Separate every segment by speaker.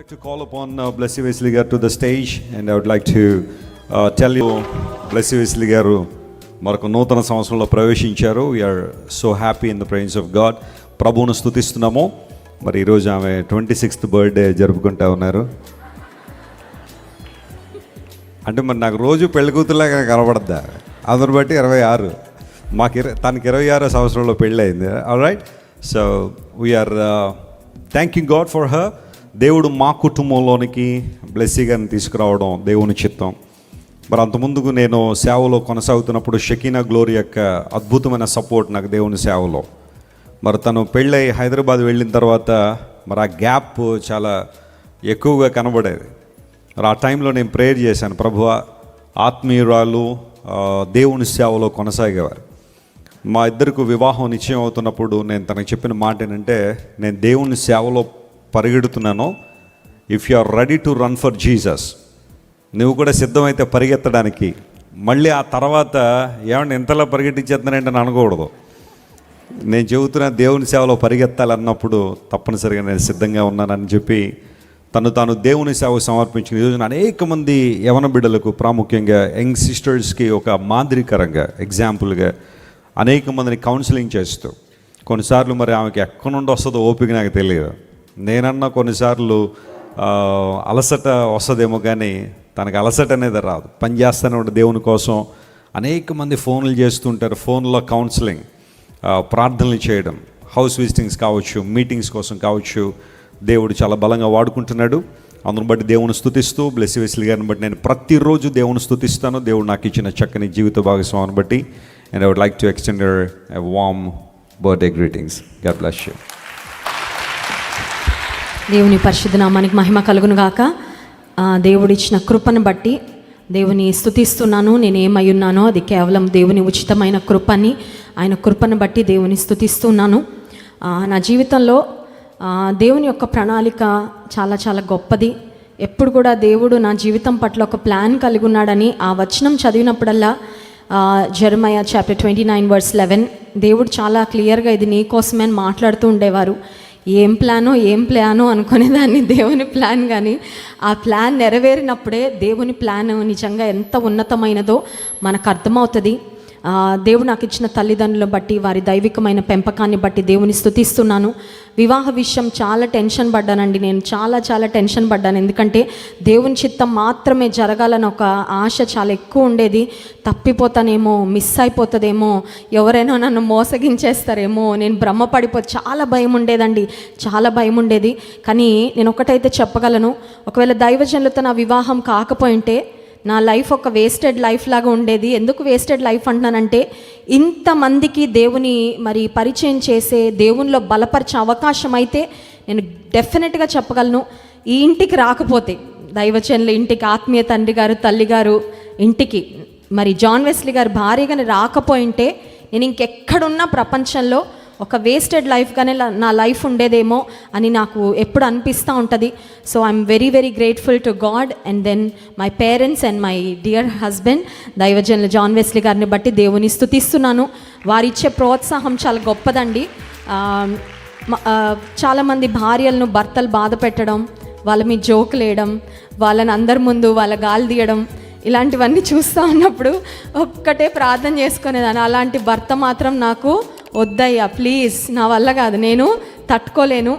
Speaker 1: like to call upon uh, Blessy Wesley garu to the stage and I would like to uh, tell you Blessy Wesley గారు మరొక నూతన సంవత్సరంలో ప్రవేశించారు. We're so happy in the praise of God ప్రభువును స్థుతిస్తున్నాము మరి ఈరోజు ఆమె ట్వంటీ సిక్స్త్ బర్త్డే జరుపుకుంటా ఉన్నారు. అంటే మరి నాకు రోజు పెళ్ళి కూతురులాగా కనబడద్దా? అందరు బట్టి ఇరవై ఆరు. మాకు ఇర తనకి ఇరవై ఆరో సంవత్సరంలో పెళ్ళి అయింది. Right so we're you God for her దేవుడు మా కుటుంబంలోనికి బ్లెస్సీగా తీసుకురావడం దేవుని చిత్తం. మరి అంతముందుకు నేను సేవలో కొనసాగుతున్నప్పుడు షకీనా గ్లోరీ యొక్క అద్భుతమైన సపోర్ట్ నాకు దేవుని సేవలో. మరి తను పెళ్ళై హైదరాబాద్ వెళ్ళిన తర్వాత మరి ఆ గ్యాప్ చాలా ఎక్కువగా కనబడేది. మరి ఆ టైంలో నేను ప్రేయర్ చేశాను ప్రభువ ఆత్మీయురాలు దేవుని సేవలో కొనసాగేవారు. మా ఇద్దరికి వివాహం నిశ్చయం అవుతున్నప్పుడు నేను తనకు చెప్పిన మాట ఏంటంటే నేను దేవుని సేవలో పరిగెడుతున్నాను if you are ready to run for Jesus నువ్వు కూడా సిద్ధమైతే పరిగెత్తడానికి మళ్ళీ ఆ తర్వాత ఏమన్నా ఇంతలా పరిగెట్టించేస్తున్నానంటే అని అనకూడదు. నేను చెబుతున్న దేవుని సేవలో పరిగెత్తాలన్నప్పుడు తప్పనిసరిగా నేను సిద్ధంగా ఉన్నానని చెప్పి తను తాను దేవుని సేవకు సమర్పించిన ఈ అనేక మంది యవన బిడ్డలకు ప్రాముఖ్యంగా యంగ్ సిస్టర్స్కి ఒక మాదిరికరంగా ఎగ్జాంపుల్గా అనేక మందిని కౌన్సిలింగ్ చేస్తూ కొన్నిసార్లు మరి ఆమెకి ఎక్కడి నుండి వస్తుందో ఓపిక నాకు తెలియదు. నేనన్నా కొన్నిసార్లు అలసట వస్తుందేమో కానీ తనకు అలసట అనేది రాదు. పని చేస్తూనే ఉండే దేవుని కోసం అనేక మంది ఫోన్లు చేస్తుంటారు. ఫోన్లో కౌన్సిలింగ్ ప్రార్థనలు చేయడం హౌస్ విజిటింగ్స్ కావచ్చు మీటింగ్స్ కోసం కావచ్చు. దేవుడు చాలా బలంగా వాడుకుంటున్నాడు. అందును బట్టి దేవుని స్థుతిస్తూ బ్లెస్ వెస్లీ గారిని బట్టి నేను ప్రతిరోజు దేవుని స్థుతిస్తాను. దేవుడు నాకు ఇచ్చిన చక్కని జీవిత భాగస్వామిని బట్టి. And I would like to extend a warm birthday greetings God bless you
Speaker 2: దేవుని పరిశుద్ధ నామానికి మహిమ కలుగును గాక. దేవుడిచ్చిన కృపను బట్టి దేవుని స్థుతిస్తున్నాను. నేను ఏమై ఉన్నానో అది కేవలం దేవుని ఉచితమైన కృపని ఆయన కృపను బట్టి దేవుని స్థుతిస్తున్నాను. నా జీవితంలో దేవుని యొక్క ప్రణాళిక చాలా చాలా గొప్పది. ఎప్పుడు కూడా దేవుడు నా జీవితం పట్ల ఒక ప్లాన్ కలిగి ఉన్నాడని ఆ వచనం చదివినప్పుడల్లా Jeremiah chapter twenty nine verse eleven దేవుడు చాలా క్లియర్గా ఇది నీ కోసమే అని మాట్లాడుతూ ఉండేవారు. ఏం ప్లానో ఏం ప్లానో అనుకునేదాన్ని దేవుని ప్లాన్ కానీ ఆ ప్లాన్ నెరవేరినప్పుడే దేవుని ప్లాన్ నిజంగా ఎంత ఉన్నతమైనదో మనకు అర్థమవుతుంది. దేవుడు నాకు ఇచ్చిన తల్లిదండ్రులను బట్టి వారి దైవికమైన పెంపకాన్ని బట్టి దేవుని స్థుతిస్తున్నాను వివాహ విషయం చాలా టెన్షన్ పడ్డానండి. నేను చాలా చాలా టెన్షన్ పడ్డాను. ఎందుకంటే దేవుని చిత్తం మాత్రమే జరగాలని ఒక ఆశ చాలా ఎక్కువ ఉండేది. తప్పిపోతానేమో మిస్ అయిపోతుందేమో ఎవరైనా నన్ను మోసగించేస్తారేమో నేను భ్రమపడిపో చాలా భయం ఉండేదండి. చాలా భయం ఉండేది. కానీ నేను ఒకటైతే చెప్పగలను. ఒకవేళ దైవజనులతో నా వివాహం కాకపోయింటే నా లైఫ్ ఒక వేస్టెడ్ లైఫ్ లాగా ఉండేది. ఎందుకు వేస్టెడ్ లైఫ్ అంటున్నానంటే ఇంతమందికి దేవుని మరి పరిచయం చేసే దేవునిలో బలపరిచే అవకాశం అయితే నేను డెఫినెట్గా చెప్పగలను. ఈ ఇంటికి రాకపోతే దైవచనులు ఇంటికి ఆత్మీయ తండ్రి గారు తల్లి గారు ఇంటికి మరి జాన్ వెస్లీ గారు భారీగానే రాకపోయింటే నేను ఇంకెక్కడున్నా ప్రపంచంలో ఒక వేస్టెడ్ లైఫ్గానే నా లైఫ్ ఉండేదేమో అని నాకు ఎప్పుడు అనిపిస్తూ ఉంటుంది. So I'm very very grateful to God and then my parents and my dear husband దైవజనుల జాన్ వెస్లీ గారిని బట్టి దేవుని స్థుతిస్తున్నాను వారిచ్చే ప్రోత్సాహం చాలా గొప్పదండి. చాలామంది భార్యలను భర్తలు బాధ పెట్టడం వాళ్ళ మీద జోకులు వేయడం వాళ్ళని అందరి ముందు వాళ్ళ గాలి తీయడం ఇలాంటివన్నీ చూస్తూ ఉన్నప్పుడు ఒక్కటే ప్రార్థన చేసుకునేదాన్ని. అలాంటి భర్త మాత్రం నాకు వద్దయ్యా ప్లీజ్ నా వల్ల కాదు నేను తట్టుకోలేను.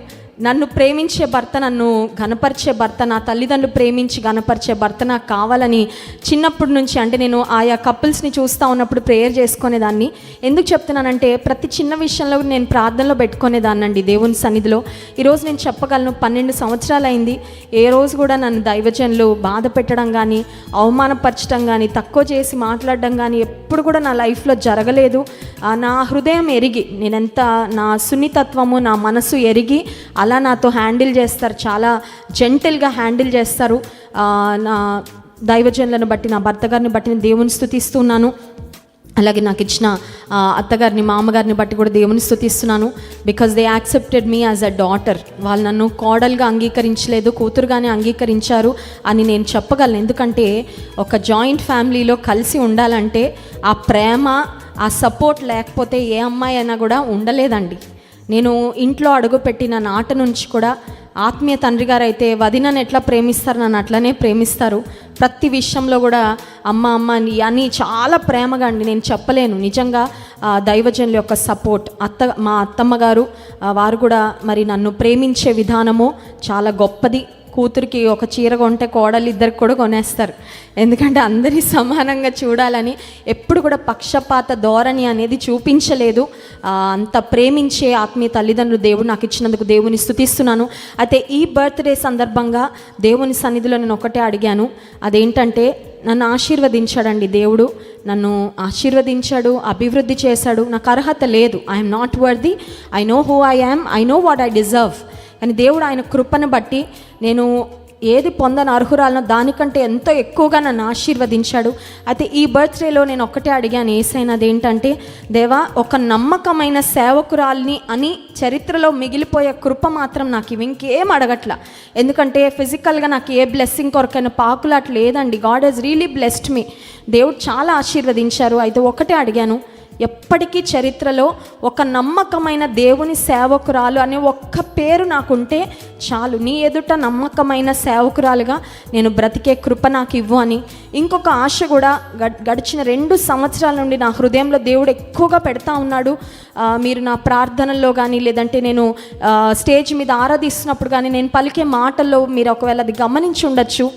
Speaker 2: నన్ను ప్రేమించే భర్త నన్ను గనపరిచే భర్త నా తల్లిదండ్రులు ప్రేమించి గనపరిచే భర్త నాకు కావాలని చిన్నప్పటి నుంచి అంటే నేను ఆయా కపుల్స్ని చూస్తూ ఉన్నప్పుడు ప్రేయర్ చేసుకునేదాన్ని. ఎందుకు చెప్తున్నానంటే ప్రతి చిన్న విషయంలో నేను ప్రార్థనలో పెట్టుకునేదాన్ని అండి దేవుని సన్నిధిలో. ఈరోజు నేను చెప్పగలను పన్నెండు సంవత్సరాలు అయింది ఏ రోజు కూడా నన్ను దైవజనులు బాధ పెట్టడం కానీ అవమానపరచడం కానీ తక్కువ చేసి మాట్లాడడం కానీ ఎప్పుడు కూడా నా లైఫ్లో జరగలేదు. నా హృదయం ఎరిగి నేనెంత నా సున్నితత్వము నా మనసు ఎరిగి అలా నాతో హ్యాండిల్ చేస్తారు చాలా జెంటిల్గా హ్యాండిల్ చేస్తారు. నా దైవజనులను బట్టి నా భర్త గారిని బట్టి నేను దేవుని స్థుతిస్తున్నాను. అలాగే నాకు ఇచ్చిన అత్తగారిని మామగారిని బట్టి కూడా దేవుని స్థుతిస్తున్నాను. Because they accepted me as a daughter వాళ్ళు నన్ను కోడలుగా అంగీకరించలేదు కూతురుగానే అంగీకరించారు అని నేను చెప్పగలను. ఎందుకంటే ఒక జాయింట్ ఫ్యామిలీలో కలిసి ఉండాలంటే ఆ ప్రేమ ఆ సపోర్ట్ లేకపోతే ఏ అమ్మాయి అయినా కూడా ఉండలేదండి. నేను ఇంట్లో అడుగుపెట్టిన నాట నుంచి కూడా ఆత్మీయ తండ్రి గారు అయితే వదినని ఎట్లా ప్రేమిస్తారు? నన్ను అట్లనే ప్రేమిస్తారు. ప్రతి విషయంలో కూడా అమ్మ అమ్మ అని చాలా ప్రేమగా అండి. నేను చెప్పలేను. నిజంగా దైవజనుల యొక్క సపోర్ట్ అత్త మా అత్తమ్మ గారు వారు కూడా మరి నన్ను ప్రేమించే విధానము చాలా గొప్పది. కూతురికి ఒక చీర కొంటే కోడలు ఇద్దరికి కూడా కొనేస్తారు. ఎందుకంటే అందరినీ సమానంగా చూడాలని ఎప్పుడు కూడా పక్షపాత ధోరణి అనేది చూపించలేదు. అంత ప్రేమించే ఆత్మీయ తల్లిదండ్రులు దేవుడు నాకు ఇచ్చినందుకు దేవుని స్థుతిస్తున్నాను. అయితే ఈ బర్త్డే సందర్భంగా దేవుని సన్నిధిలో నేను ఒకటే అడిగాను. అదేంటంటే నన్ను ఆశీర్వదించాడండి దేవుడు. నన్ను ఆశీర్వదించాడు అభివృద్ధి చేశాడు. నాకు అర్హత లేదు. I'm not worthy I know who I am I know what I deserve కానీ దేవుడు ఆయన కృపను బట్టి నేను ఏది పొందని అర్హురాలనో దానికంటే ఎంతో ఎక్కువగా నన్ను ఆశీర్వదించాడు. అయితే ఈ బర్త్డేలో నేను ఒక్కటే అడిగాను ఏసైనది ఏంటంటే దేవా ఒక నమ్మకమైన సేవకురాల్ని అని చరిత్రలో మిగిలిపోయే కృప మాత్రం నాకు ఇవి ఇంకేం అడగట్ల. ఎందుకంటే ఫిజికల్గా నాకు ఏ బ్లెస్సింగ్ కొరకైనా పాకులాట్ లేదండి. God has really blessed me. దేవుడు చాలా ఆశీర్వదించారు. అయితే ఒకటే అడిగాను ఎప్పటికీ చరిత్రలో ఒక నమ్మకమైన దేవుని సేవకురాలు అనే ఒక్క పేరు నాకుంటే చాలు. నీ ఎదుట నమ్మకమైన సేవకురాలుగా నేను బ్రతికే కృప నాకు ఇవ్వు అని. ఇంకొక ఆశ కూడా గడ్- గడిచిన రెండు సంవత్సరాల నుండి నా హృదయంలో దేవుడు ఎక్కువగా పెడతా ఉన్నాడు. మీరు నా ప్రార్థనల్లో కానీ లేదంటే నేను స్టేజ్ మీద ఆరాధిస్తున్నప్పుడు కానీ నేను పలికే మాటల్లో మీరు ఒకవేళ అది గమనించి ఉండొచ్చు.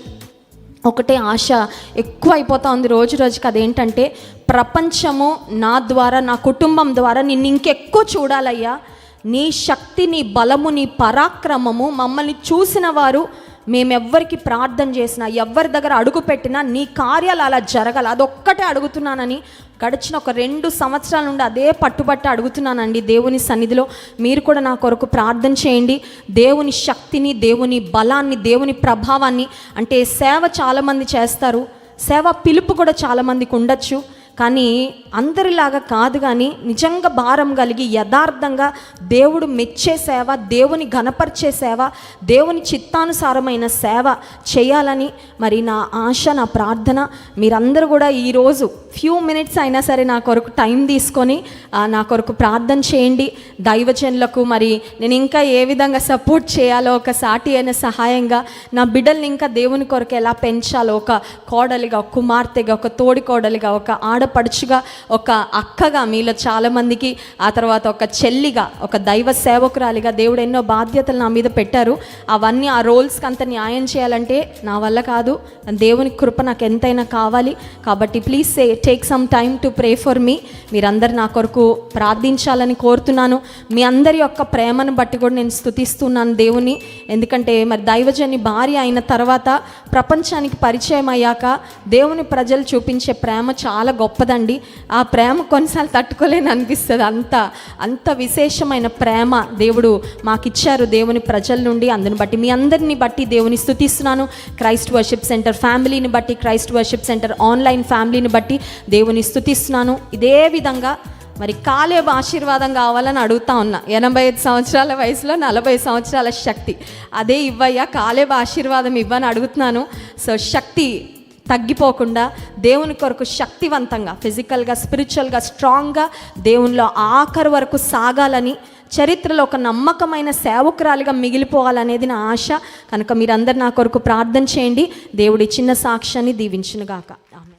Speaker 2: ఒకటే ఆశ ఎక్కువ అయిపోతా ఉంది రోజు రోజుకి. అదేంటంటే ప్రపంచము నా ద్వారా నా కుటుంబం ద్వారా నిన్ను ఇంకెక్కువ చూడాలయ్యా. నీ శక్తి నీ బలము నీ పరాక్రమము మమ్మల్ని చూసిన వారు మేమెవ్వరికి ప్రార్థన చేసినా ఎవరి దగ్గర అడుగు పెట్టినా నీ కార్యాలు అలా జరగాలి. అదొక్కటే అడుగుతున్నానని గడిచిన ఒక రెండు సంవత్సరాల నుండి అదే పట్టుబట్టి అడుగుతున్నానండి దేవుని సన్నిధిలో. మీరు కూడా నా కొరకు ప్రార్థన చేయండి. దేవుని శక్తిని దేవుని బలాన్ని దేవుని ప్రభావాన్ని అంటే సేవ చాలామంది చేస్తారు. సేవ పిలుపు కూడా చాలామందికి ఉండొచ్చు. కానీ అందరిలాగా కాదు కానీ నిజంగా భారం కలిగి యథార్థంగా దేవుడు మెచ్చే సేవ దేవుని ఘనపరిచే సేవ దేవుని చిత్తానుసారమైన సేవ చేయాలని మరి నా ఆశ నా ప్రార్థన. మీరందరూ కూడా ఈరోజు ఫ్యూ మినిట్స్ అయినా సరే నా కొరకు టైం తీసుకొని నా కొరకు ప్రార్థన చేయండి. దైవజనులకు మరి నేను ఇంకా ఏ విధంగా సపోర్ట్ చేయాలో ఒక సాటి అయిన సహాయంగా నా బిడ్డల్ని ఇంకా దేవుని కొరకు ఎలా పెంచాలో ఒక కోడలిగా ఒక కుమార్తెగా ఒక తోడి కోడలిగా ఒక ఆడపడుచుగా ఒక అక్కగా మీలో చాలామందికి ఆ తర్వాత ఒక చెల్లిగా ఒక దైవ సేవకురాలిగా దేవుడు ఎన్నో బాధ్యతలు నా మీద పెట్టారు. అవన్నీ ఆ రోల్స్కి అంత న్యాయం చేయాలంటే నా వల్ల కాదు. దేవుని కృప నాకు ఎంతైనా కావాలి. కాబట్టి please say take some time to pray for me. మీరందరు నా కొరకు ప్రార్థించాలని కోరుతున్నాను. మీ అందరి యొక్క ప్రేమను బట్టి కూడా నేను స్తుతిస్తున్నాను దేవుని. ఎందుకంటే మరి దైవజని భార్య అయిన తర్వాత ప్రపంచానికి పరిచయం అయ్యాక దేవుని ప్రజలు చూపించే ప్రేమ చాలా గొప్ప గొప్పదండి ఆ ప్రేమ కొన్నిసార్లు తట్టుకోలేని అనిపిస్తుంది. అంత అంత విశేషమైన ప్రేమ దేవుడు మాకిచ్చారు దేవుని ప్రజల నుండి. అందుని బట్టి మీ అందరిని బట్టి దేవుని స్థుతిస్తున్నాను. క్రైస్ట్ వర్షిప్ సెంటర్ ఫ్యామిలీని బట్టి క్రైస్ట్ వర్షిప్ సెంటర్ ఆన్లైన్ ఫ్యామిలీని బట్టి దేవుని స్థుతిస్తున్నాను. ఇదే విధంగా మరి కాలేబు ఆశీర్వాదం కావాలని అడుగుతా ఉన్నా. ఎనభై ఐదు సంవత్సరాల వయసులో నలభై సంవత్సరాల శక్తి. అదే ఇవ్వయ్యా కాలేబు ఆశీర్వాదం ఇవ్వని అడుగుతున్నాను. సో శక్తి తగ్గిపోకుండా దేవుని కొరకు శక్తివంతంగా ఫిజికల్గా స్పిరిచువల్గా స్ట్రాంగ్గా దేవునిలో ఆఖరు వరకు సాగాలని చరిత్రలో ఒక నమ్మకమైన సేవకురాలిగా మిగిలిపోవాలనేది నా ఆశ. కనుక మీరందరు నా కొరకు ప్రార్థన చేయండి. దేవుడి చిన్న సాక్ష్యాన్ని దీవించునుగాక. ఆమె